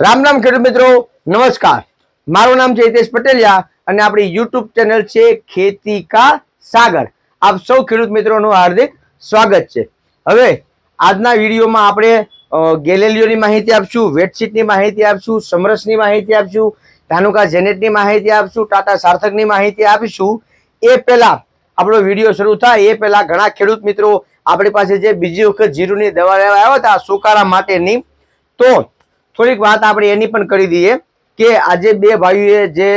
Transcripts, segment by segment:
રામ રામ ખેડૂત મિત્રો, નમસ્કાર. મારું નામ છે હિતેશ પટેલિયા અને આપણી યુટ્યુબ ચેનલ છે ખેતી કા સાગર. આપ સૌ ખેડૂત મિત્રોનું હાર્દિક સ્વાગત છે. હવે આજના વિડીયોમાં આપણે ગેલેલીઓની માહિતી આપશું વેટશીટની માહિતી આપશું, સમરસની માહિતી આપશું, ધાનુકા જેનેટની માહિતી આપશું, ટાટા સાર્થકની માહિતી આપીશું. એ પહેલા આપણો વીડિયો શરૂ થાય, એ પહેલા ઘણા ખેડૂત મિત્રો આપણી પાસે જે બીજી વખત જીરુની દવા લેવા આવ્યા હતા, સુકારા માટેની, તો થોડીક વાત આપણે એની પણ કરી દઈએ કે આજે બે ભાઈઓએ જે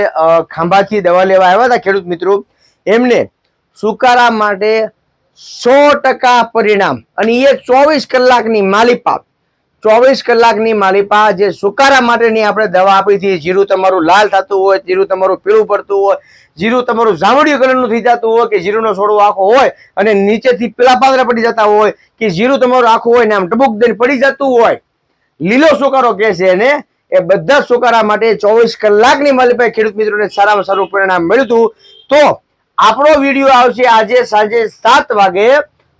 ખાંભાથી દવા લેવા આવ્યા હતા ખેડૂત મિત્રો, એમને સુકારા માટે સો ટકા પરિણામ અને એ ચોવીસ કલાકની માલિપા, ચોવીસ કલાકની માલિપા જે સુકારા માટેની આપણે દવા આપી હતી, જીરું તમારું લાલ થતું હોય, જીરું તમારું પીળું પડતું હોય, જીરું તમારું જાંબડિયું કલરનું થઈ જતું હોય, કે જીરુંનો સોડો આખો હોય અને નીચેથી પીલા પાદરા પડી જતા હોય, કે જીરું તમારું આખું હોય ને આમ ટબુક દઈને પડી જતું હોય લીલો સુકારો કહે છે એને. એ બધા સુકારા માટે ચોવીસ કલાકની માલિપાએ ખેડૂત મિત્રોને સારામાં સારું પરિણામ મળ્યું તો આપણો વીડિયો આવશે આજે સાંજે સાત વાગે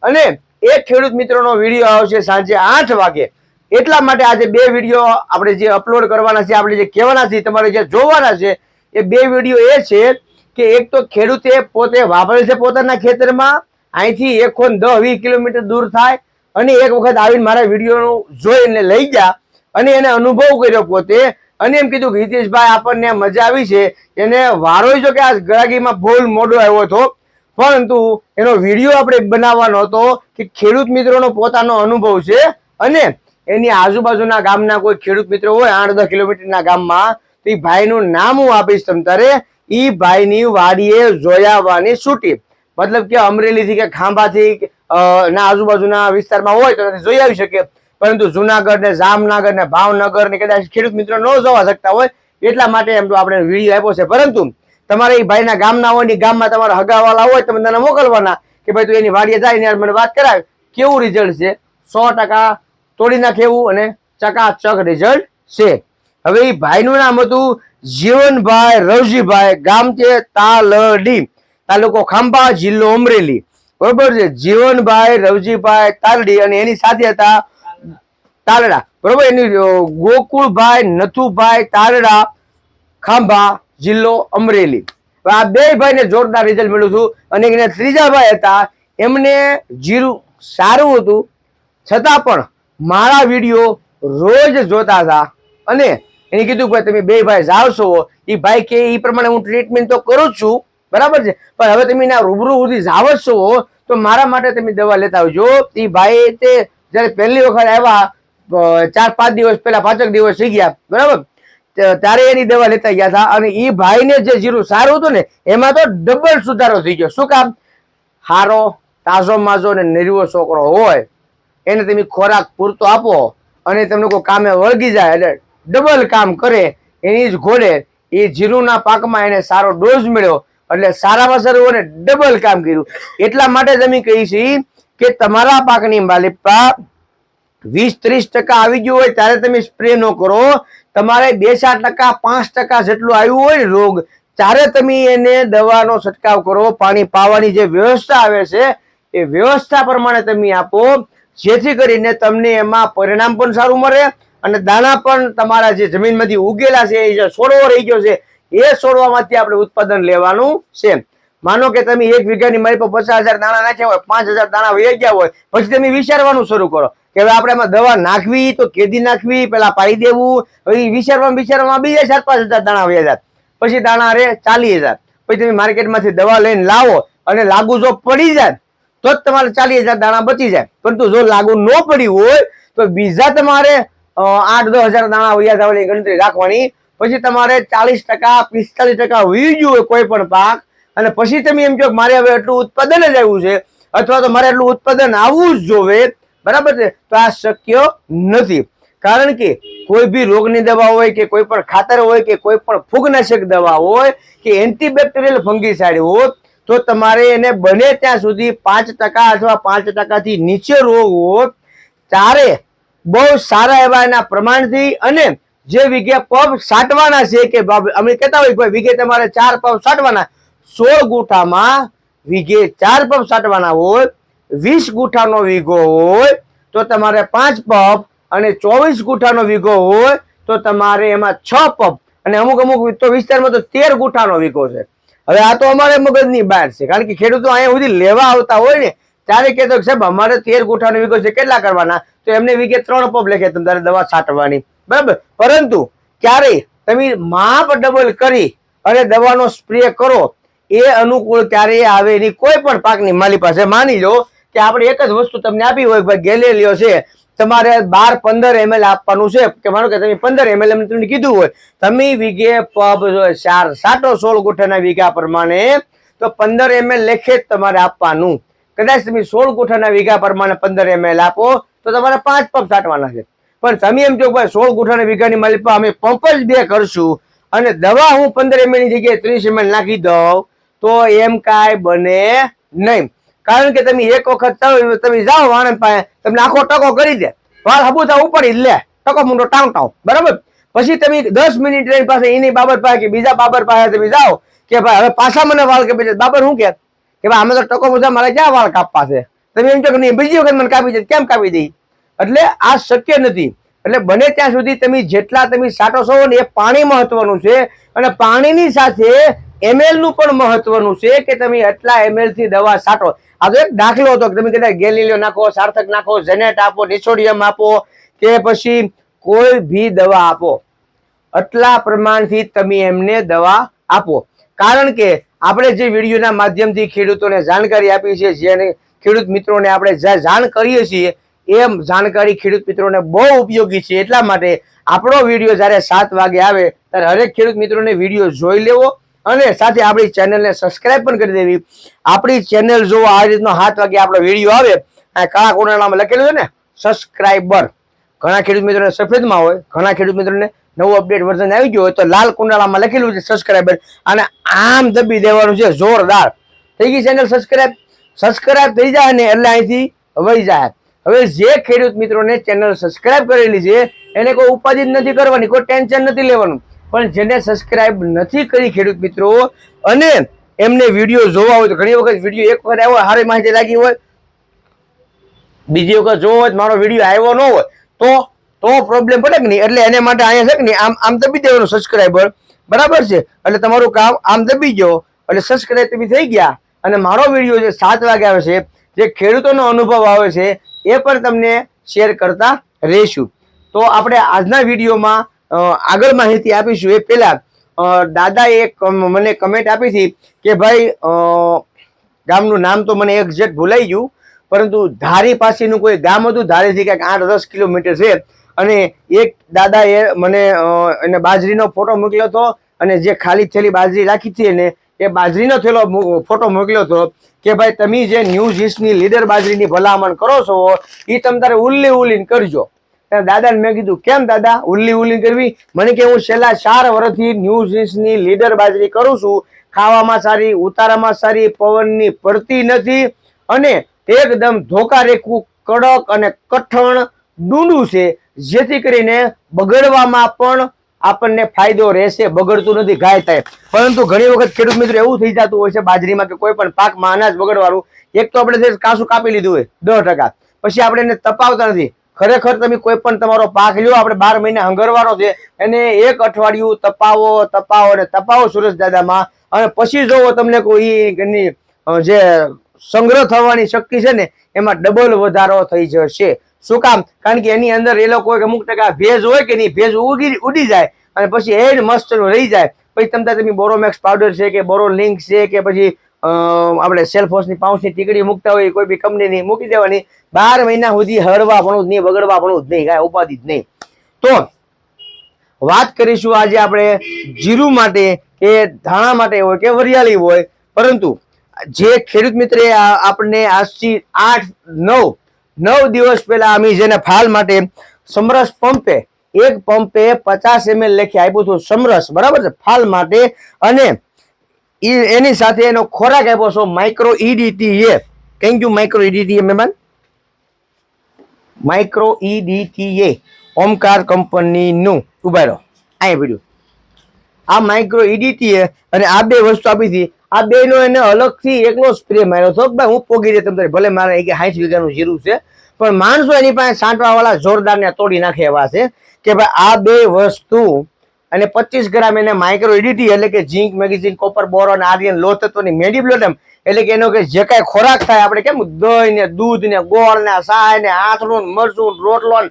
અને એક ખેડૂત મિત્રોનો વીડિયો આવશે સાંજે આઠ વાગે. એટલા માટે આજે બે વીડિયો આપણે જે અપલોડ કરવાના છે, આપણે જે કહેવાના છે, તમારે જે જોવાના છે, એ બે વીડિયો એ છે કે એક તો ખેડૂતે પોતે વાપરે છે પોતાના ખેતરમાં. અહીંથી એક ખોન દસ વીસ કિલોમીટર દૂર થાય અને એક વખત આવીને મારા વીડિયો જોઈને લઈ ગયા અને એને અનુભવ કર્યો પોતે અને એમ કીધું કે, હિતેશભાઈ, આપણને મજા આવી છે. એને વારો જો કે, આ ગરાગીમાં ભૂલ મોડો આવ્યો હતો. પરંતુ એનો વીડિયો આપણે બનાવવાનો હતો કે ખેડૂત મિત્રોનો પોતાનો અનુભવ છે અને એની આજુબાજુના ગામના કોઈ ખેડૂત મિત્રો હોય, આઠ દસ કિલોમીટરના ગામમાં, તો એ ભાઈનું નામ હું આપીશ તમ તારે એ ભાઈની વાડીએ જોયાવાની છૂટી. મતલબ કે અમરેલીથી કે ખાંભાથી ના આજુબાજુના વિસ્તારમાં હોય તો જોઈ આવી શકે પરંતુ જુનાગઢ ને જામનગર ને ભાવનગર ને કદાચ ખેડૂત મિત્રો ન જોવા શકતા હોય એટલા માટે એમ તો આપણે વીડિયો આપ્યો છે. પરંતુ તમારે એ ભાઈના ગામના હોય ને ગામમાં તમારા હગાવાલા હોય તમે તેને મોકલવાના કે ભાઈ તું એની વાડીએ જાય ને મને વાત કરાવ. કેવું રિઝલ્ટ છે? સો ટકા તોડી નાખે એવું અને ચકાચક રિઝલ્ટ છે. હવે એ ભાઈનું નામ હતું જીવનભાઈ રવજીભાઈ ગામ છે તાલડી, તાલુકો ખાંભા, જિલ્લો અમરેલી. બરોબર છે? જીવનભાઈ, રવજીભાઈ, તાલડી અને એની સાથે હતા તાલડા. બરોબર? એની ગોકુળભાઈ, નથુભાઈ, તાલડા, ખાંભા, જિલ્લો અમરેલી. આ બે ભાઈને જોરદાર રિઝલ્ટ મળ્યું હતું. અને એના ત્રીજા ભાઈ હતા. એમને જીરું સારું હતું. છતાં પણ મારા વીડિયો રોજ જોતા હતા. અને એને કીધું કે તમે બે ભાઈ જાવ છો એ ભાઈ કે એ પ્રમાણે હું ટ્રીટમેન્ટ તો કરું છું. બરાબર છે? પણ હવે તમે ના રૂબરૂ સુધી જાવ છો, તો મારા માટે તમે દવા લેતા આવજો. એ ભાઈ તે જ્યારે પહેલી વખત આવ્યા ચાર, પાંચ દિવસ પહેલા, પાંચક દિવસ થઈ ગયા, બરાબર? ત્યારે એની દવા લેતા ગયા હતા અને એ ભાઈને જે જીરું સારું હતું ને, એમાં તો ડબલ સુધારો થઈ ગયો. શું કામ? હારો, તાજો, માજો અને નિર્વો છોકરો હોય, એને તમે ખોરાક પૂરતો આપો અને તમને કોઈ કામે વળગી જાય એટલે ડબલ કામ કરે, એની જ ઘોડે એ જીરુના પાકમાં એને સારો ડોઝ મળ્યો એટલે સારામાં સારું ડબલ કામ કર્યું. એટલા માટે જ અમે કહીશી કે તમારા પાકની માલિકતા વીસ ત્રીસ ટકા આવી ગયું હોય ત્યારે તમે સ્પ્રે ન કરો. તમારે બે ચાર ટકા, પાંચ ટકા જેટલું આવ્યું હોય રોગ, ત્યારે તમે એને દવાનો છંટકાવ કરો. પાણી પાવાની જે વ્યવસ્થા આવે છે, એ વ્યવસ્થા પ્રમાણે તમે આપો. જેથી કરીને તમને એમાં પરિણામ પણ સારું મળે અને દાણા પણ તમારા જે જમીનમાંથી ઉગેલા છે, એ જે છોડવો રહી ગયો છે એ છોડવામાંથી આપણે ઉત્પાદન લેવાનું છે. માનો કે તમે એક વીઘાની મારી પર પચાસ હજાર દાણા નાખ્યા હોય, પાંચ હજાર દાણા વહી ગયા હોય, પછી તમે વિચારવાનું શરૂ કરો કે હવે આપણે એમાં દવા નાખવી તો કેદી નાખવી, પેલા પાડી દેવું, પછી વિચારવામાં વિચારવામાં બીજા ચાર પાંચ હજાર દાણા વહી હજાર પછી દાણા રે ચાલીસ હજાર. પછી તમે માર્કેટમાંથી દવા લઈને લાવો અને લાગુ જો પડી જાય, તો જ તમારે ચાલીસ હજાર દાણા બચી જાય. પરંતુ જો લાગુ ન પડ્યું હોય, તો બીજા તમારે આઠ દસ હજાર દાણા વૈયા જવાની ગણતરી રાખવાની પછી તમારે ચાલીસ ટકા, પિસ્તાલીસ ટકા ગયું હોય કોઈ પણ પાક. અને પછી તમે એમ કહો મારે હવે એટલું ઉત્પાદન જ આવ્યું છે, અથવા તો મારે એટલું ઉત્પાદન આવવું જ જોવે, બરાબર છે? તો આ શક્ય નથી. કારણ કે કોઈ બી રોગની દવા હોય કે કોઈ પણ ખાતર હોય કે કોઈ પણ ફૂગનાશક દવા હોય કે એન્ટીબેક્ટેરિયલ ફંગીસાઇડ હોય તો તમારે એને બને ત્યાં સુધી પાંચ ટકા અથવા પાંચ ટકાથી નીચે રોગ હોય ત્યારે બહુ સારા એવા એના પ્રમાણથી અને જે વીઘે પગ સાટવાના છે કે અમે કહેતા હોય ભાઈ વીઘે તમારે ચાર પગ સાટવાના, સોળ ગુઠામાં વીઘે ચાર પગ સાટવાના હોય, વીસ ગુઠાનો વીઘો હોય, તો તમારે પાંચ પગ અને ચોવીસ ગુઠાનો વીઘો હોય, તો તમારે એમાં છ પંપ અને અમુક અમુક તો વિસ્તારમાં તો તેર ગુઠાનો વીઘો છે. હવે આ તો અમારે મગજની બહાર છે, કારણ કે ખેડૂતો અહીંયા સુધી લેવા આવતા હોય ને, ત્યારે કહેતો સાહેબ, અમારે તેર ગુઠાનો વીઘો છે, કેટલા કરવાના? તો એમને વીઘે ત્રણ પંપ લેખે તમારે દવા છાંટવાની બરાબર? પરંતુ ક્યારેય તમે માપ ડબલ કરી અને દવાનો સ્પ્રે કરો, એ અનુકૂળ ક્યારે આવે એની કોઈ પણ પાકની માલી પાસે. માની લો કે આપણે એક જ વસ્તુ તમને આપી હોય, ભાઈ ગેલેલિયો છે, તમારે બાર પંદર એમએલ આપવાનું છે. કે માનો કે તમે પંદર એમએલ એમ તમને કીધું હોય, તમે વીઘે પબ ચાર સાટો સોળ ગુઠાના વીઘા પ્રમાણે તો પંદર એમએલ લેખે જ તમારે આપવાનું. કદાચ તમે સોળ ગુઠાના વીઘા પ્રમાણે પંદર એમએલ આપો, તો તમારે પાંચ પગ સાટવાના છે. પણ તમે એમ કહો ભાઈ સોળ ગુઠાના વીઘાની માલિક અમે પંપ જ બે કરશું અને દવા હું પંદર એમએલની જગ્યાએ ત્રીસ એમએલ નાખી દઉં, તો એમ કાંઈ બને નહીં. કારણ કે તમે એક વખત તમે જાઓ વાણંદ પાસે, તમને આખો ટકો કરી દે. વાળ હબુતા ઉપાડી લે. ટકો મુંડો ટાઉં ટાઉં. બરાબર? પછી તમે દસ મિનિટ રહીને પાસે એની બાબત પાસે કે બીજા બાબર પાસે તમે જાઓ કે ભાઈ હવે પાછા મને વાળ કે દે. બાબર શું કે? કે ભાઈ અમે તો ટકો મુદ્દા મારે ક્યાં વાળ કાપવા છે? તમે એમ કહો કે નહીં, બીજી વખત મને કાપી દે. કેમ કાપી દઈ એટલે આ શક્ય નથી. એટલે બને ત્યાં સુધી તમે જેટલા તમે સાટો છો ને એ પાણી મહત્વનું છે અને પાણીની સાથે એમએલનું પણ મહત્વનું છે કે તમે એટલા એમએલથી દવા છાંટો આ તો એક દાખલો હતો કે તમે કદાચ ગેલીલિયો નાખો, સાર્થક નાખો જેનેટ આપો, નિસોડિયમ આપો, કે પછી કોઈ ભી દવા આપો. આટલા પ્રમાણથી તમે એમને દવા આપો. કારણ કે આપણે જે વિડીયોના માધ્યમથી ખેડૂતોને જાણકારી આપી છે, જેને ખેડૂત મિત્રોને આપણે જાણ કરીએ છીએ એ જાણકારી ખેડૂત મિત્રોને બહુ ઉપયોગી છે એટલા માટે આપણો વીડિયો જ્યારે સાત વાગે આવે, ત્યારે હરેક ખેડૂત મિત્રોને વીડિયો જોઈ લેવો અને સાથે આપણી ચેનલને સબસ્ક્રાઇબ પણ કરી દેવી. આપણી ચેનલ જો આ રીતનો સાત વાગે આપણો વીડિયો આવે કાળા કોનામાં લખેલું છે ને, સબસ્ક્રાઇબર. ઘણા ખેડૂત મિત્રોને સફેદમાં હોય, ઘણા ખેડૂત મિત્રોને નવું અપડેટ વર્ઝન આવી ગયું હોય, તો લાલ કુંડાળામાં લખેલું છે સબસ્ક્રાઇબર અને આમ દબી દેવાનું છે, જોરદાર. થઈ ગઈ ચેનલ સબસ્ક્રાઇબ? સબસ્ક્રાઇબ થઈ જાય ને એટલે અહીંથી વહી જાય. હવે જે ખેડૂત મિત્રોને ચેનલ સબસ્ક્રાઇબ કરેલી છે, એને કોઈ ઉપાધિ નથી કરવાની, કોઈ ટેન્શન નથી લેવાનું. પણ જેને સબસ્ક્રાઇબ નથી કરી ખેડૂત મિત્રો, અને એમને વીડિયો જોવા હોય તો ઘણી વખત વીડિયો એક વખત આવ્યો, સારી માહિતી લાગી હોય, બીજી વખત જોવો હોય મારો વીડિયો આવ્યો ન હોય, તો તો પ્રોબ્લેમ પડે કે નહીં? એટલે એને માટે અહીંયા છે કે નહીં? આમ આમ દબી દેવાનું સબસ્ક્રાઈબર બરાબર છે? એટલે તમારું કામ આમ દબી ગયો, એટલે સબસ્ક્રાઈબ તમે થઈ ગયા. અને મારો વીડિયો જે સાત વાગે આવે છે, જે ખેડૂતોનો અનુભવ આવે છે એ પણ તમને શેર કરતા રહીશું. તો આપણે આજના વિડીયોમાં આગળ માહિતી આપીશું. એ પહેલા દાદાએ મને કમેન્ટ આપી હતી કે ભાઈ ગામનું નામ તો મને એક્ઝેક્ટ ભૂલાઈ ગયું, પરંતુ ધારી પાસેનું કોઈ ગામ હતું, ધારીથી ક્યાંક આઠ દસ કિલોમીટર છે. અને એક દાદાએ મને એને બાજરીનો ફોટો મોકલ્યો હતો અને જે ખાલી થયેલી બાજરી રાખી હતી એને એ બાજરીનો થયેલો ફોટો મોકલ્યો હતો કે ભાઈ તમે જે ન્યૂઝ ઇસ્ટની લીડર બાજરીની ભલામણ કરો છો એ તમે તારે ઉલ્લી ઉલ્લીને કરજો. ત્યારે દાદાને મેં કીધું, કેમ દાદા? ઉલ્લી ઉલ્લી કરવી? મને કે હું છેલ્લા ચાર વર્ષથી ન્યૂઝ ઇસ્ટની લીડર બાજરી કરું છું. ખાવામાં સારી, ઉતારામાં સારી, પવનની પડતી નથી અને એકદમ ધોકા રેખવું કડક અને કઠણ ડુંડું છે, જેથી કરીને બગડવામાં પણ આપણને ફાયદો રહેશે, બગડતું નથી ગાય થાય. પરંતુ ઘણી વખત ખેડૂત મિત્રો એવું થઈ જતું હોય છે બાજરીમાં કે કોઈ પણ પાકમાં અનાજ બગડવાનું, એક તો આપણે કાસું કાપી લીધું હોય, દસ ટકા. પછી આપણે એને તપાવતા નથી. ખરેખર તમે કોઈ પણ તમારો પાક લ્યો, આપણે બાર મહિના હંગરવાનો છે, એને એક અઠવાડિયું તપાવો તપાવો અને તપાવો સુરેશ દાદામાં. અને પછી જોવો તમને કોઈ જે સંગ્રહ થવાની શક્તિ છે ને, એમાં ડબલ વધારો થઈ જશે. શું કામ? કારણ કે એની અંદર એ લોકો અમુક ટકા ભેજ હોય કે નહીં, ભેજ ઉગી, ઉડી જાય અને પછી જ મસ્ત રહી જાય. પછી તમે તમે બોરોમેક્સ પાવડર છે કે બોરો લિંક છે કે પછી આપણે સેલ્ફોસની પાઉસની ટીકડી મૂકતા હોય, કોઈ બી કંપનીની મૂકી દેવાની. બાર મહિના સુધી હળવા પણ જ નહીં, બગડવા પણ જ નહીં, કાંઈ ઉપાધિ જ નહીં. તો વાત કરીશું આજે આપણે જીરું માટે કે ધાણા માટે હોય કે વરિયાળી હોય. પરંતુ જે ખેડૂત મિત્રે આપણને આજથી આઠ, નવ નવ દિવસ પહેલા અમે જેને ફાલ માટે સમરસ પંપે, એક પંપે પચાસ એમએલ લખી આપ્યું હતું સમરસ, બરાબર છે? ફાલ માટે અને એની સાથે એનો ખોરાક આપ્યો છો માઇક્રો ઈડીટી એ. થેન્ક યુ માઇક્રો ઈડીટી એ મહેમાન? માઇક્રો ઈડીટીએ ઓમકાર કંપનીનું. ઊભા રહો. અહીંયા પડ્યું આ માઇક્રો ઈડીટીએ અને આ બે વસ્તુ આપી હતી. આ બેનો એને અલગથી એકલો સ્પ્રે માર્યો. હતો ભાઈ હું પોગી દે તમને ભલે મારે એક સાઠ વીઘાનું જીરું છે, પણ માણસો એની પાસે છાંટવા વાળા જોરદાર ને તોડી નાખે એવા છે કે ભાઈ આ બે વસ્તુ અને પચીસ ગ્રામ એને માઇક્રો ઇડિટી એટલે કે zinc, magnesium copper boron iron લો તત્વની મેડિબ્લોટમ એટલે કે એનો કે જે કાંઈ ખોરાક થાય આપણે કેમ દહીં ને દૂધ ને ગોળ ને સાય ને આથણું ને મરચું ને રોટલો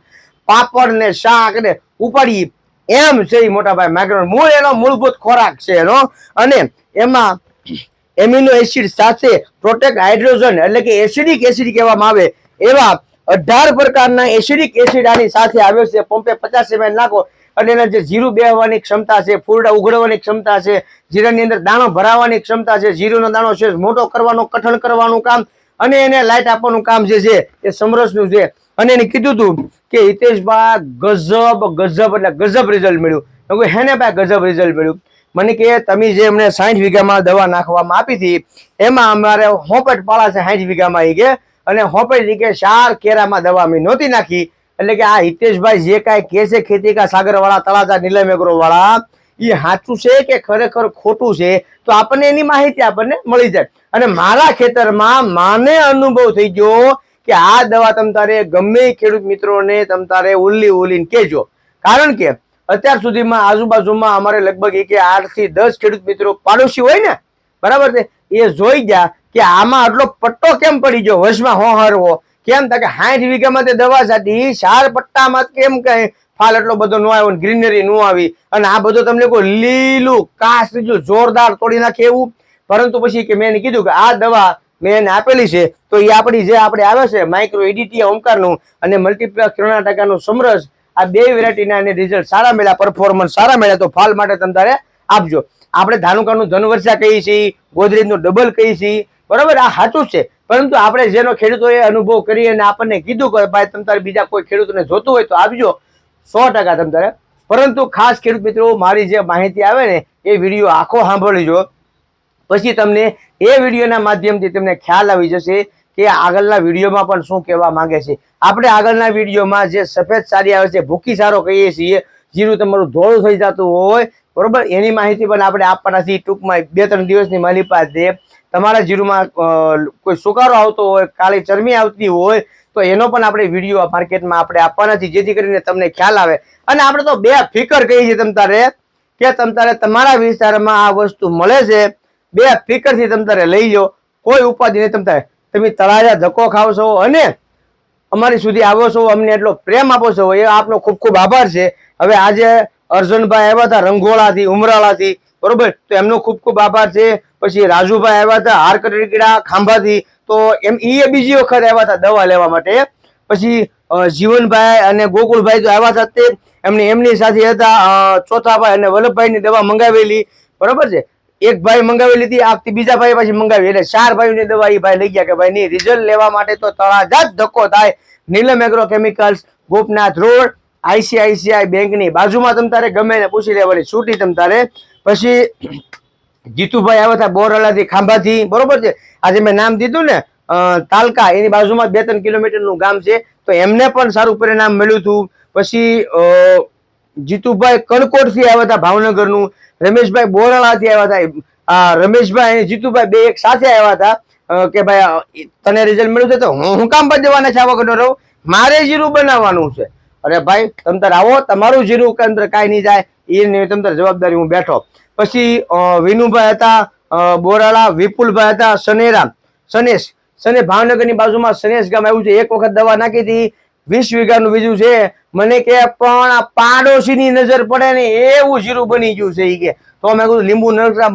પાપડ ને શાક ને ઉપાડી. એમ છે એ મોટા ભાઈ માઇક્રો મૂળ એનો મૂળભૂત ખોરાક છે એનો. અને એમાં એમિનો એસિડ સાથે પ્રોટેક્ટ હાઇડ્રોજન એટલે કે એસિડિક એસિડ કહેવામાં આવે, એવા અઢાર પ્રકારના એસિડિક એસિડ આની સાથે આવ્યો છે. પંપે પચાસ એમએલ નાખો અને એના જે જીરું બેહવાની ક્ષમતા છે, ફૂરડા ઉઘડવાની ક્ષમતા છે, જીરાની અંદર દાણો ભરાવાની ક્ષમતા છે, જીરુનો દાણો છે, મોટો કરવાનો, કઠણ કરવાનું કામ અને એને લાઇટ આપવાનું કામ જે છે, એ સમરસનું છે. અને એને કીધું હતું કે હિતેશભાઈ ગજબ ગજબ એટલે ગજબ રિઝલ્ટ મળ્યું. હેને ભાઈ ગજબ રિઝલ્ટ મળ્યું? મને કે તમે જે અમને સાઠ વીઘામાં દવા નાખવામાં આપી હતી, એમાં અમારે હોપટ પાળા છે સાઠ વીઘામાં આવી કે, અને હોપટ ઈ કે ચાર કેરામાં દવા અમે નહોતી નાખી. એટલે કે આ હિતેશભાઈ જે કાંઈ કે છે ખેતી કા સાગરવાળા, તળાજા, નીલમ એગ્રો એ સાચું છે કે ખરેખર ખોટું છે? તો આપણને એની માહિતી આપણને મળી જાય. અને મારા ખેતરમાં માને અનુભવ થઈ ગયો કે આ દવા તમ તારે ગમે ખેડૂત મિત્રોને તમ તારે ઉલ્લી ઉલ્લીને કહેજો. કારણ કે અત્યાર સુધીમાં આજુબાજુમાં અમારે લગભગ એક આઠથી દસ ખેડૂત મિત્રો પાડોશી હોય ને, બરાબર છે? એ જોઈ ગયા કે આમાં આટલો પટ્ટો કેમ પડી ગયો? વર્ષમાં હો હરવો? કેમ કે સાઠ વીઘામાં તે દવા સાથી ચાર પટ્ટામાં કેમ કઈ ફાલ એટલો બધો નો આવ્યો ગ્રીનરી નો આવી? અને આ બધો તમને કોઈ લીલું કાશ જોરદાર તોડી નાખે એવું? પરંતુ પછી કે મેં કીધું કે આ દવા મેં એને આપેલી છે, તો એ આપણી જે આપણે આવે છે માઇક્રો એડિટી ઓમકારનું અને મલ્ટીપ્લસ ત્રણ ટકાનું સમરસ આ બે વેરાયટીના એને રિઝલ્ટ સારા મળ્યા પરફોર્મન્સ સારા મળ્યા, તો ફાલ માટે તમે આપજો. આપણે ધાનુકાનું ધનવર્ષા કહીએ છીએ, ગોદરેજનું ડબલ કહીએ છીએ, બરાબર? આ સાચું છે. પરંતુ આપણે જેનો ખેડૂતોએ અનુભવ કરી અને આપણને કીધું કે ભાઈ, તમે તારે બીજા કોઈ ખેડૂતોને જોતું હોય તો આપજો. સો ટકા તમે તારે. પરંતુ ખાસ ખેડૂત મિત્રો, મારી જે માહિતી આવે ને, એ વીડિયો આખો સાંભળજો. પછી તમને એ વિડીયોના માધ્યમથી તમને ખ્યાલ આવી જશે કે આગળના વિડીયોમાં પણ શું કહેવા માંગે છે? આપણે આગળના વિડીયોમાં જે સફેદ સારી આવે છે, ભૂકી સારો કહીએ છીએ જીરું તમારું ધોળું થઈ જતું હોય, બરોબર? એની માહિતી પણ આપણે આપવાના છીએ. ટૂંકમાં બે ત્રણ દિવસની મારી પાસે તમારા જીરુમાં કોઈ સુકારો આવતો હોય, કાળી ચરમી આવતી હોય, તો એનો પણ આપણે વીડિયો માર્કેટમાં આપણે આપવાના છીએ, જેથી કરીને તમને ખ્યાલ આવે. અને આપણે તો બે ફિકર કહીએ છીએ તમ તારે, કે તમ તારે તમારા વિસ્તારમાં આ વસ્તુ મળે છે, બે ફિકરથી તમ તારે લઈ લો કોઈ ઉપાધિ નહીં તમ તારે. તમે તળાજા ધક્કો ખાવ છો અને અમારી સુધી આવો છો, અમને એટલો પ્રેમ આપો છો, એ આપનો ખૂબ ખૂબ આભાર છે. હવે આજે અર્જુનભાઈ આવ્યા હતા રંગોળાથી, ઉમરાળાથી, બરોબર? તો એમનો ખૂબ ખૂબ આભાર છે. પછી રાજુભાઈ આવ્યા હતા હારકટીકડા ખાંભાથી, તો એમ એ બીજી વખત આવ્યા હતા દવા લેવા માટે. પછી જીવનભાઈ અને ગોકુળભાઈ તો આવ્યા હતા તે, એમની એમની સાથે હતા ચોથાભાઈ અને વલ્લભભાઈની દવા મંગાવેલી, બરોબર છે? એક ભાઈ મંગાવી લીધી આખથી બીજા ભાઈ પાછી મંગાવી. એટલે ચાર ભાઈઓની દવા એ ભાઈ લઈ ગયા કે ભાઈ નહીં રિઝલ્ટ લેવા માટે તો તળાજા જ ધક્કો થાય. Neelam agro chemicals Gopnath road, ICICI બેંકની બાજુમાં તમ તારે ગમે ને પૂછી લેવાની છૂટી તમ તારે. પછી જીતુભાઈ આવ્યા હતા બોરલાથી, ખાંભાથી, બરોબર છે? આજે મેં નામ દીધું ને તાલકા, એની બાજુમાં બે ત્રણ કિલોમીટરનું ગામ છે. તો એમને પણ સારું પરિણામ મળ્યું હતું. પછી જીતુભાઈ કણકોટથી આવ્યા હતા ભાવનગરનું. રમેશભાઈ બોરાળાથી આવ્યા હતા. આ, રમેશભાઈ અને જીતુભાઈ બે એક સાથે આવ્યા હતા. કે ભાઈ તને રિઝલ્ટ મળ્યું છે તો હું હું કામ પર જવાના છે આ વખતનો રહું મારે જીરું બનાવવાનું છે. અરે ભાઈ, તમ આવો, તમારું જીરું કે અંદર કાંઈ નહીં જાય એ તમ જવાબદારી હું બેઠો. પછી વિનુભાઈ હતા બોરાળા, વિપુલભાઈ હતા, શનેરામ સનેશ સને ભાવનગરની બાજુમાં સનેશ ગામ આવ્યું છે. એક વખત દવા નાખી હતી. વીસ વીઘાનું બીજું છે. મને કે પણ આ પાડોશીની નજર પડે ને એવું જીરું બની ગયું છે ઈ કે. તો મેં કીધું, લીંબુ નરસા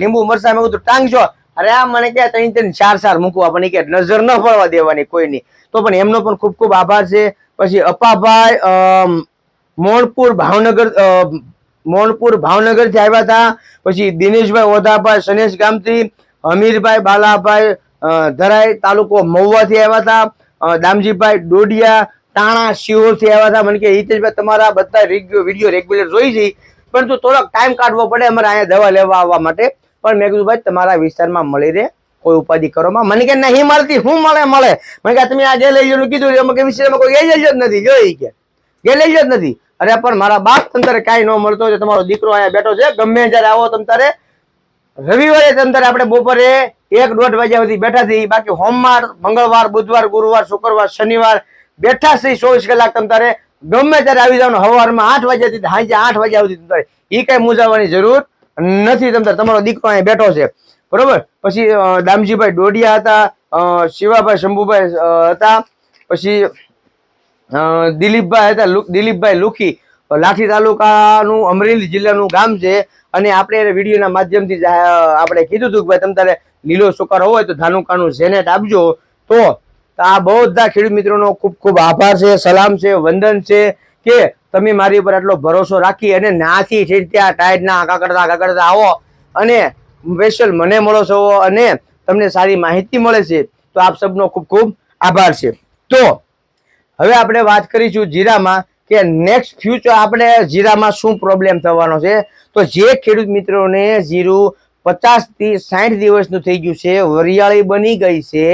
લીંબુ મરસા મેં કીધું, ટાંગજો. અરે આ મને કે ત્રણ ત્રણ ચાર ચાર મૂકવા, પણ કે નજર ન પડવા દેવાની કોઈની. તો પણ એમનો પણ ખૂબ ખૂબ આભાર છે. પછી અપાભાઈ મોણપુર ભાવનગર મોણપુર ભાવનગરથી આવ્યા હતા. પછી દિનેશભાઈ ઓધાભાઈ, સનેશ ગામથી, હમીરભાઈ બાલાભાઈ ધરાઈ તાલુકો મહુવાથી આવ્યા હતા. દામજીભાઈ ડોડિયા તાણા શિહોરથી આવ્યા હતા. મને કે, હિતેશભાઈ, તમારા બધા વીડિયો રેગ્યુલર જોઈ છે. પરંતુ થોડોક ટાઈમ કાઢવો પડે, અમારે અહીંયા દવા લેવા આવવા માટે. પણ મેં કીધું, ભાઈ, તમારા વિસ્તારમાં મળી રહે, કોઈ ઉપાધિ કરોમાં મને કે, નહીં મળતી. શું મળે મળે? મને કે તમે આ જે લઈ જવાનું કીધું એમાં કે વિસ્તારમાં કોઈ ગેલેજ જ નથી. જોઈ કે. ગેલેજ જ નથી. અરે, પણ મારા બાપ તંતરે કાંઈ ન મળતો તમારો દીકરો અહીંયા બેઠો છે. ગમે જ્યારે આવો તમ તારે. રવિવારે તમ આપણે બપોરે એક દોઢ વાગ્યા સુધી બેઠા છીએ. બાકી સોમવાર, મંગળવાર, બુધવાર, ગુરુવાર, શુક્રવાર, શનિવાર બેઠા છીએ ચોવીસ કલાક તમ તારે. ગમે ત્યારે આવી જવાનું સવારમાં આઠ વાગ્યાથી સાંજે આઠ વાગ્યા સુધી તમારે એ કઈ મૂંઝાવાની જરૂર નથી તમતારે તમારો દીકરો અહીં બેઠો છે. બરોબર? પછી દામજીભાઈ ડોડિયા હતા શિવાભાઈ શંભુભાઈ હતા. પછી દિલીપભાઈ હતા દિલીપભાઈ લુખી લાઠી તાલુકાનું અમરેલી જિલ્લાનું ગામ છે અને આપણે એને વિડીયોના માધ્યમથી આપણે કીધું હતું કે ભાઈ તમે તારે લીલો સુકારો હોય તો ધાનુકાનું ઝેનેટ આપજો. તો આ બધા ખેડૂત મિત્રોનો ખૂબ ખૂબ આભાર છે, સલામ છે, વંદન છે કે તમે મારી ઉપર આટલો ભરોસો રાખી અને નાથી છે ત્યાં ટાઈટ ના કાકડતા કાકડતા આવો અને સ્પેશિયલ મને મળો છો અને તમને સારી માહિતી મળે છે તો આપ સબનો ખૂબ ખૂબ આભાર છે. તો હવે આપણે વાત કરીશું જીરામાં. કે નેક્સ્ટ ફ્યુચર આપણે જીરામાં શું પ્રોબ્લેમ થવાનો છે? તો જે ખેડૂત મિત્રોને જીરું પચાસથી સાઠ દિવસનું થઈ ગયું છે, વરિયાળી બની ગઈ છે,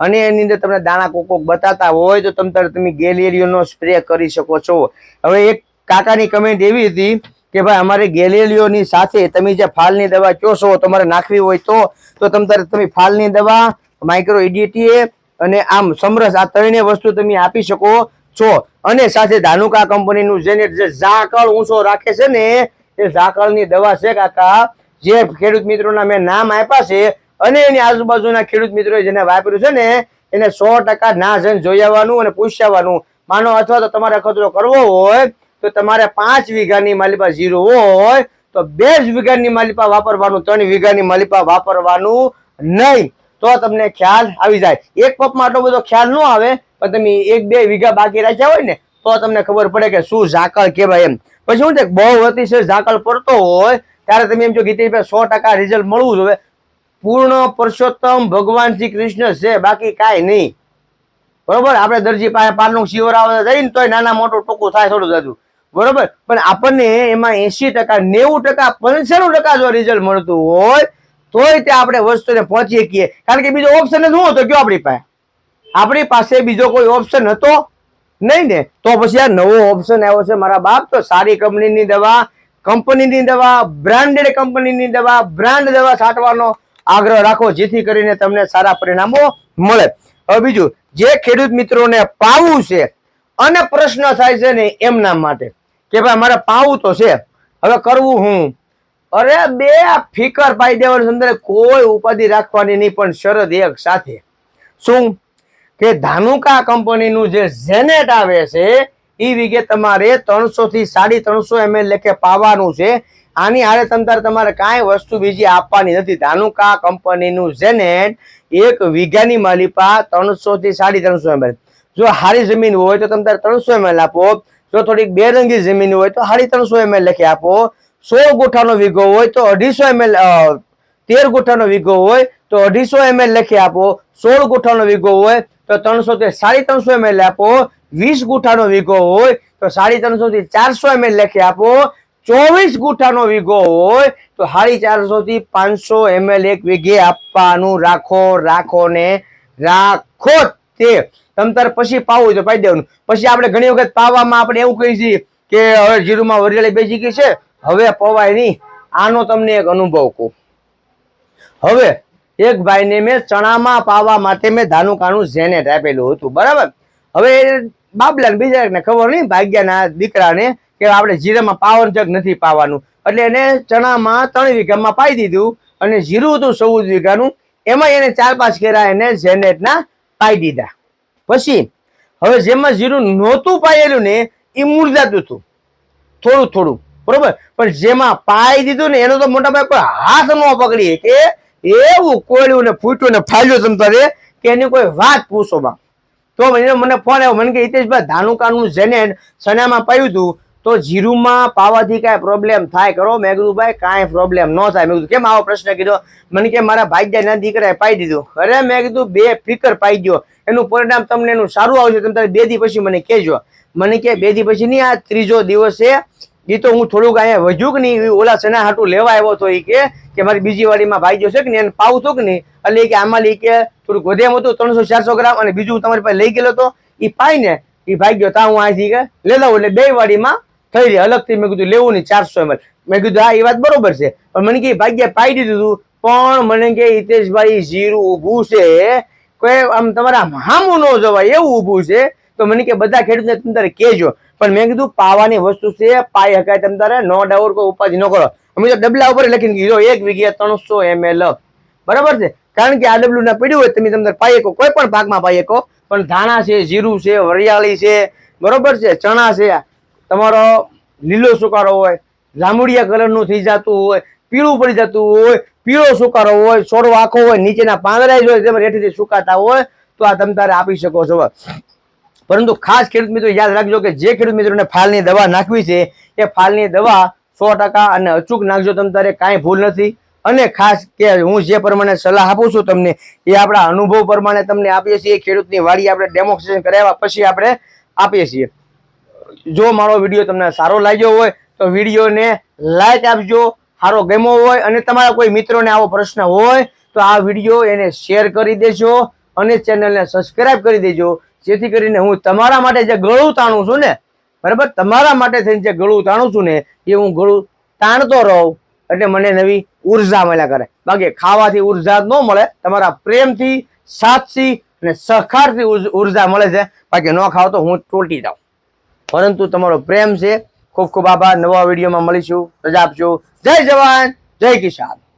અને એની અંદર તમને દાણા કોકોક કોક બતાતા હોય તો તમે તમે ગેલેરિયોનો સ્પ્રે કરી શકો છો. હવે એક કાકાની કમેન્ટ એવી હતી કે ભાઈ, અમારે ગેલેલિયોની સાથે તમે જે ફાલની દવા કહો છો, તમારે નાખવી હોય તો તો તમે તમે ફાલની દવા માઇક્રો ઇડીટીએ અને આમ સમરસ આ ત્રણેય વસ્તુ તમે આપી શકો. છો. અને સાથે ધાનુકા કંપનીનું જેને જે ઝાકળ ઊંચો રાખે છે ને, એ ઝાકળની દવા છે કાકા, જે ખેડૂત મિત્રોના મેં નામ આપ્યા છે અને એની આજુબાજુના ખેડૂત મિત્રોએ જેને વાપર્યું છે ને, એને સો ટકા ના જઈને જોઈ આવવાનું અને પૂછી આવવાનું. માનો અથવા તો તમારે ખતરો કરવો હોય, તો તમારે પાંચ વીઘાની માલિપા જીરો હોય, તો બે જ વીઘાની માલિપા વાપરવાનું, ત્રણ વીઘાની માલિપા વાપરવાનું નહીં. તો તમને ખ્યાલ આવી જાય. એક પપમાં આટલો બધો ખ્યાલ ન આવે, પણ તમે એક બે વીઘા બાકી રાખ્યા હોય ને, તો તમને ખબર પડે કે શું ઝાકળ કહેવાય એમ. પછી શું છે બહુ અતિશય ઝાકળ પડતો હોય, ત્યારે તમે એમ જો ગીતેશભાઈ સો ટકા રિઝલ્ટ મળવું જોઈએ. પૂર્ણ પુરુષોત્તમ ભગવાન શ્રી કૃષ્ણ છે, બાકી કાંઈ નહીં. બરોબર? આપણે દરજી પાસે પારનું શિવર આવે જઈને તોય નાના મોટું ટૂંકું થાય થોડું જાજુ બરોબર? પણ આપણને એમાં એસી ટકા, નેવું ટકા, પંચાણું ટકા જો રિઝલ્ટ મળતું હોય તોય તે આપણે વસ્તુને પહોંચી શકીએ કારણ કે બીજો ઓપ્શન જ હું હતો કયો આપણી પાસે? આપણી પાસે બીજો કોઈ ઓપ્શન હતો? નહીં ને. તો પછી આ નવો ઓપ્શન આવ્યો છે મારા બાપ. તો સારી કંપનીની દવા કંપનીની દવા બ્રાન્ડેડ કંપનીની દવા બ્રાન્ડ દવા છાંટવાનો આગ્રહ રાખો, જેથી કરીને તમને સારા પરિણામો મળે. હવે બીજું, જે ખેડૂત મિત્રોને પાવું છે, અને પ્રશ્ન થાય છે ને એમના માટે, કે ભાઈ મારે પાવું તો છે. હવે કરવું હું? અરે બે ફિકર પાઈ દેવાની અંદર. કોઈ ઉપાધિ રાખવાની નહીં, પણ શરત એક સાથે. શું? કે ધાનુકા કંપનીનું જે ઝેનેટ આવે છે એ વિગે તમારે ત્રણસો થી સાડી ત્રણસો એમએલ લેખે પાવાનું છે. આની હારે તમતારે તમારે કાંઈ વસ્તુ બીજી આપવાની નથી. ધાનુકા કંપનીનું ઝેનેટ એક વીઘાની માલિપા ત્રણસો થી સાડી ત્રણસો એમએલ. જો હારી જમીન હોય તો તમે તારે ત્રણસો એમએલ આપો. જો થોડીક બેરંગી જમીન હોય તો સાડી ત્રણસો એમએલ લેખે આપો. સો ગુઠાનો વીઘો હોય તો અઢીસો એમએલ તેર ગુઠાનો વીઘો હોય તો અઢીસો એમએલ લખી આપો. સોળ ગુઠાનો વીઘો હોય તો ત્રણસો થી સાડી ત્રણસો એમએલ આપો. વીસ ગુઠાનો વીઘો હોય તો સાડી ત્રણસો થી ચારસો એમએલ લખી આપો. ચોવીસ ગુઠાનો વીઘો હોય તો સાડી ચારસો થી પાંચસો એમએલ એક વીઘે આપવાનું. રાખો રાખો ને રાખો તે. તમતર પછી પાવું હોય તો પાઈ દેવાનું. પછી આપણે ઘણી વખત પાવામાં આપણે એવું કહીએ છીએ કે હવે જીરુમાં વરિયાળી બેસી ગઈ છે. હવે પવાય નહીં. આનો તમને એક અનુભવ કહું. હવે એક ભાઈને મેં ચણામાં પાવા માટે મેં ધાનુકાનું ઝેનેટ આપેલું હતું. બરાબર? હવે બાબલા બીજા એકને ખબર નહીં ભાગ્યાના દીકરાને કે આપણે જીરામાં પાવન જગ નથી પાવાનું. એટલે એને ચણામાં ત્રણ વીઘામાં પાઈ દીધું અને જીરું હતું ચૌદ વીઘાનું. એમાં એને ચાર પાંચ કેરા એને ઝેનેટના પાઈ દીધા. પછી હવે જેમાં જીરું નહોતું પાયેલું ને એ મુરઝાતું હતું. થોડું થોડું. બરોબર? પણ જેમાં પાઈ દીધું ને એનો તો મોટા ભાઈ કોઈ હાથ ન પકડી કે એવું કોળ્યું ને ફૂટ્યું ને ફાલ્યું તમ તારે કે એની કોઈ વાત પૂછો બા તો મને ફોન આવ્યો. મને કે, હિતેશભાઈ ધાનુકાનું જેને સનામાં પાયું હતું તો જીરુમાં પાવાથી કાંઈ પ્રોબ્લેમ થાય કરો મેં કીધું, ભાઈ, કાંઈ પ્રોબ્લેમ ન થાય. મેં કીધું, કેમ આવો પ્રશ્ન કીધો મને કે, મારા ભાઈજાના દીકરાએ પાઈ દીધું. અરે, મેં કીધું, બે ફિકર પાઈ ગયો એનું પરિણામ તમને એનું સારું આવશે. તમે તારે બે દી પછી મને કહેજો. મને કે, બે દી પછી નહીં, આ ત્રીજો દિવસ એ તો હું થોડુંક અહીંયા વધ્યું કે નહીં ઓલા સેના હાટું લેવા આવ્યો તો એ કે કે મારી બીજી વાડીમાં ભાઈ જો છે કે નહીં, એને પાવું હતું કે નહીં? એટલે કે આમાં લઈ કે થોડુંક વધે હતું, ત્રણસો ચારસો ગ્રામ, અને બીજું તમારી પાસે લઈ ગયેલો હતો એ પાઈને એ ભાઈ ગયો તા હું અહીંથી કે લેતા એટલે બે વાડીમાં થઈ રહી. અલગથી મેં કીધું, લેવું નહીં, ચારસો એમ. મેં કીધું, હા એ વાત બરોબર છે. પણ મને કે ભાગ્યા પાઈ દીધું હતું પણ મને કે હિતેશભાઈ જીરું ઊભું છે, કોઈ આમ તમારા હામું ન જવાય, એવું ઊભું છે. તો મને કે, બધા ખેડૂતને તમે તારે કહેજો. પણ મેં કીધું પાવાની વસ્તુ છે, પાઈ હકાય તમે તારે, નો ડાઉર કોઈ ઉપાજ ન કરો. અમે તો ડબલા ઉપર લખીને કીધો, એક વીઘે ત્રણસો એમએલ બરાબર છે? કારણ કે આ ડબલું ના પડ્યું હોય, તમે તમને પાઈ શકો, કોઈ પણ પાકમાં પાઈ શકો. પણ ધાણા છે, જીરું છે, વરિયાળી છે, બરોબર છે? ચણા છે, તમારો લીલો સુકારો હોય જાંબુડિયા કલરનું થઈ જતું હોય, પીળું પડી જતું હોય, પીળો સુકારો હોય છોડો આખો હોય, નીચેના પાંદડા હોય, તેમાં રેઠીથી સુકાતા હોય, તો આ તમે તારે આપી શકો છો. પરંતુ ખાસ ખેડૂત મિત્રો યાદ રાખજો કે જે ખેડૂત મિત્રોને ફાલની દવા નાખવી છે, એ ફાલની દવા સો ટકા અને અચૂક નાખજો તમ તારે કાંઈ ભૂલ નથી. અને ખાસ કે હું જે પ્રમાણે સલાહ આપું છું તમને, એ આપણા અનુભવ પ્રમાણે તમને આપીએ છીએ. ખેડૂતની વાડી આપણે ડેમોન્સ્ટ્રેશન કરાવ્યા પછી આપણે આપીએ છીએ. જો મારો વીડિયો તમને સારો લાગ્યો હોય, તો વિડીયોને લાઈક આપજો. સારો ગમ્યો હોય અને તમારા કોઈ મિત્રોને આવો પ્રશ્ન હોય, તો આ વીડિયો એને શેર કરી દેજો અને ચેનલને સબસ્ક્રાઈબ કરી દેજો. જેથી કરીને હું તમારા માટે જે ગળું તાણું છું ને, બરાબર? તમારા માટે થઈને જે ગળું તાણું છું ને, એ હું ગળું તાણતો રહું. એટલે મને નવી ઊર્જા મળ્યા કરે. બાકી ખાવાથી ઊર્જા ન મળે, તમારા પ્રેમથી સાચી અને સહકારથી ઉર્જ- મળે છે. બાકી ન ખાવ તો હું તૂટી જાઉં. પરંતુ તમારો પ્રેમ છે. ખૂબ ખૂબ આભાર. નવા વિડીયોમાં મળીશું. રજા આપજો. જય જવાન. જય કિસાન.